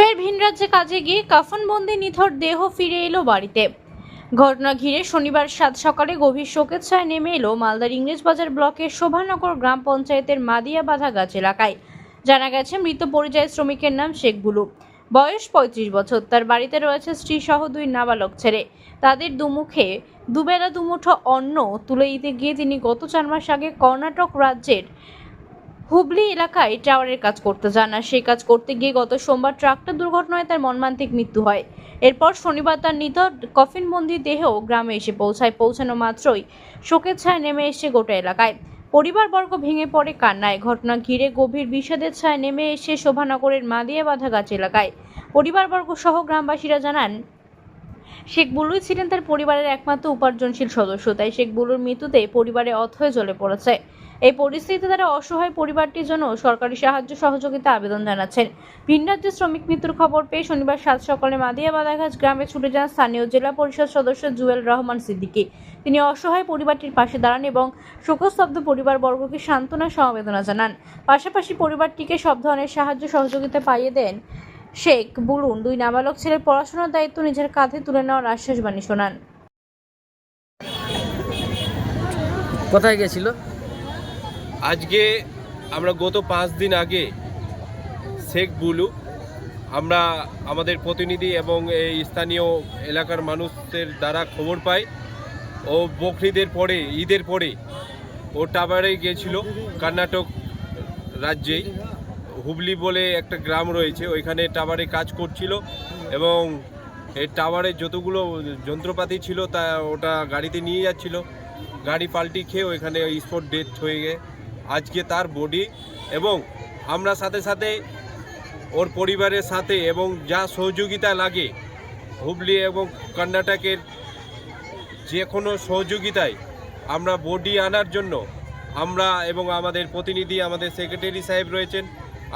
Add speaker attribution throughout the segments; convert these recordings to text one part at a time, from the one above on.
Speaker 1: ফের ভিন রাজ্যে কাজে গিয়ে কাফনবন্দি নিথর দেহ ফিরে এলো বাড়িতে। ঘটনা ঘিরে শনিবার সাত সকালে গভীর শোকের ছায় নেমে এলো মালদার ইংরেজবাজার ব্লকের শোভানগর গ্রাম পঞ্চায়েতের মাদিয়া বাঁধাগাছ এলাকায়। জানা গেছে, মৃত পরিযায়ী শ্রমিকের নাম শেখ বুলু। বয়স পঁয়ত্রিশ বছর। তার বাড়িতে রয়েছে স্ত্রী সহ দুই নাবালক ছেলে। তাদের দুমুখে দুবেলা দুমুঠো অন্ন তুলে দিতে গিয়ে তিনি গত চার মাস আগে কর্ণাটক রাজ্যের হুবলি এলাকায় টাওয়ারের কাজ করতে যান আর সেই কাজ করতে গিয়ে গত সোমবার ট্রাক্টর দুর্ঘটনায় তার মর্মান্তিক মৃত্যু হয়। এরপর শনিবার তার নিথর কফিনবন্দি দেহ গ্রামে এসে পৌঁছায়। পৌঁছানো মাত্রই শোকের ছায় নেমে এসে গোটা এলাকায়। পরিবারবর্গ ভেঙে পড়ে কান্নায়। ঘটনা ঘিরে গভীর বিষাদের ছায় নেমে এসে শোভানগরের মাদিয়া বাঁধাগাছ এলাকায়। পরিবারবর্গ সহ গ্রামবাসীরা জানান, শেখ বুলুই ছিলেন তার পরিবারের একমাত্র উপার্জনশীল সদস্য। তাই শেখ বুলুর মৃত্যুতে পরিবারে অথয়ে জ্বলে পড়েছে। এই পরিস্থিতিতে তারা অসহায় পরিবারটির জন্য সরকারি সাহায্য সহযোগিতা আবেদন জানাচ্ছেন। ভিন রাজ্যে শ্রমিক মৃত্যুর খবর পেয়ে শনিবার সাত সকালে মাদিয়া বাদাঘাট গ্রামে ছুটে যান স্থানীয় জেলা পরিষদ সদস্য জুয়েল রহমান সিদ্দিকী। তিনি অসহায় পরিবারটির পাশে দাঁড়ান এবং শোকস্তব্ধ পরিবারবর্গকে সান্ত্বনা সমবেদনা জানান। পাশাপাশি পরিবারটিকে সব ধরনের সাহায্য সহযোগিতা পাইয়ে দেন শেখ বুলুন। দুই নাবালক ছেলের পড়াশোনার দায়িত্ব নিজের কাঁধে তুলে নেওয়ার আশ্বাস বাণী শোনান।
Speaker 2: কোথায় গেছিল
Speaker 3: আজকে আমরা গত পাঁচ দিন আগে শেখ বুলু, আমরা আমাদের প্রতিনিধি এবং এই স্থানীয় এলাকার মানুষদের দ্বারা খবর পাই। ও বকরিদের পরে, ঈদের পরে ও টাবারে গিয়েছিল কর্ণাটক রাজ্যেই। হুবলি বলে একটা গ্রাম রয়েছে, ওইখানে টাওয়ারে কাজ করছিল এবং এই টাওয়ারে যতগুলো যন্ত্রপাতি ছিল তা ওটা গাড়িতে নিয়ে যাচ্ছিল। গাড়ি পাল্টি খেয়ে ওইখানে স্পট ডেথ হয়ে গে আজকে তার বডি এবং আমরা সাথে সাথে ওর পরিবারের সাথে এবং যা সহযোগিতা লাগে হুবলি এবং কর্ণাটকের যে কোনো সহযোগিতায় আমরা বডি আনার জন্য আমরা এবং আমাদের প্রতিনিধি, আমাদের সেক্রেটারি সাহেব রয়েছেন।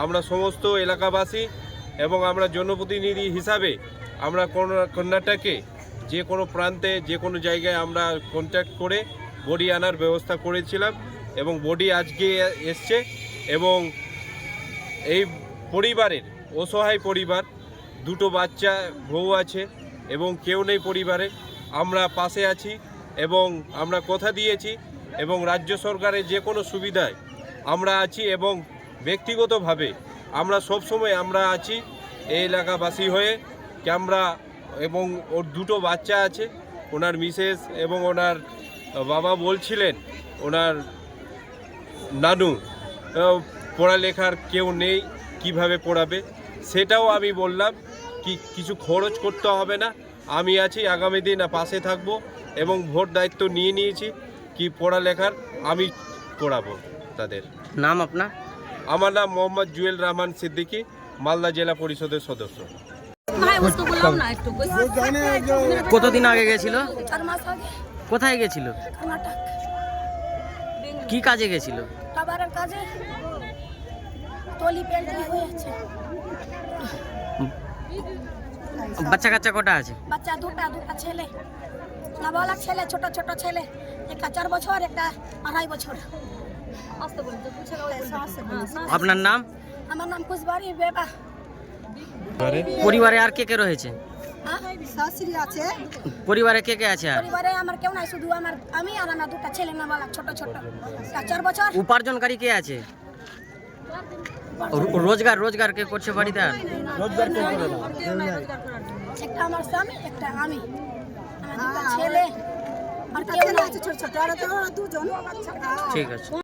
Speaker 3: আমরা সমস্ত এলাকাবাসী এবং আমরা জনপ্রতিনিধি হিসাবে আমরা কর্ণাটকে যে কোনো প্রান্তে, যে কোনো জায়গায় আমরা কন্ট্যাক্ট করে বডি আনার ব্যবস্থা করেছিলাম। এবং বডি আজকে এসছে এবং এই পরিবারের, অসহায় পরিবার, দুটো বাচ্চা, বউ আছে এবং কেউ নেই পরিবারে। আমরা পাশে আছি এবং আমরা কথা দিয়েছি এবং রাজ্য সরকারের যে কোনো সুবিধায় আমরা আছি এবং ব্যক্তিগতভাবে আমরা সব সময় আমরা আছি এই এলাকাবাসী হয়ে। কি আমরা এবং ওর দুটো বাচ্চা আছে, ওনার মিসেস এবং ওনার বাবা বলছিলেন, ওনার নানু পড়ালেখার কেউ নেই কীভাবে পড়াবে? সেটাও আমি বললাম কি কিছু খরচ করতে হবে না। আমি আছি আগামী দিন পাশে থাকব এবং ভোট দায়িত্ব নিয়ে নিয়েছি কি পড়ালেখার আমি পড়াবো তাদের।
Speaker 2: নাম আপনার?
Speaker 3: আমার নাম মোহাম্মদ জুয়েল রহমান সিদ্দিকী মালদা জেলা পরিষদের সদস্য।
Speaker 2: কতদিন আগে গেছিল? কোথায় গেছিল? কি কাজে গেছিল?
Speaker 4: খাবারের কাজে টলি পেন্টি হয়েছে
Speaker 2: বাচ্চা কাচ্চা কটা আছে?
Speaker 4: বাচ্চা দুটা দুটা ছেলে। নাবালক ছেলে ছোট ছোট ছেলে। একটা চার বছর একটা আড়াই বছর।
Speaker 2: আপনার নাম?
Speaker 4: আমার নাম কুশবাড়ি বেবা।
Speaker 2: পরিবারে আর কে কে রয়েছে?
Speaker 4: শাশুড়ি আছে
Speaker 2: পরিবারে কে কে আছে
Speaker 4: পরিবারে আমার কেউ নাই শুধু আমার আমি আর আমার দুটা ছেলে নাবালক ছোট ছোট। চার বছর।
Speaker 2: উপার্জনকারী কে আছে? রোজগার রোজগার কে করছে বাড়িতে আর?
Speaker 4: একটা আমার স্বামী একটা আমি। আমার ছেলে আর কেউ নাই। ছোট ছোট। আর দুজন।
Speaker 2: ঠিক আছে।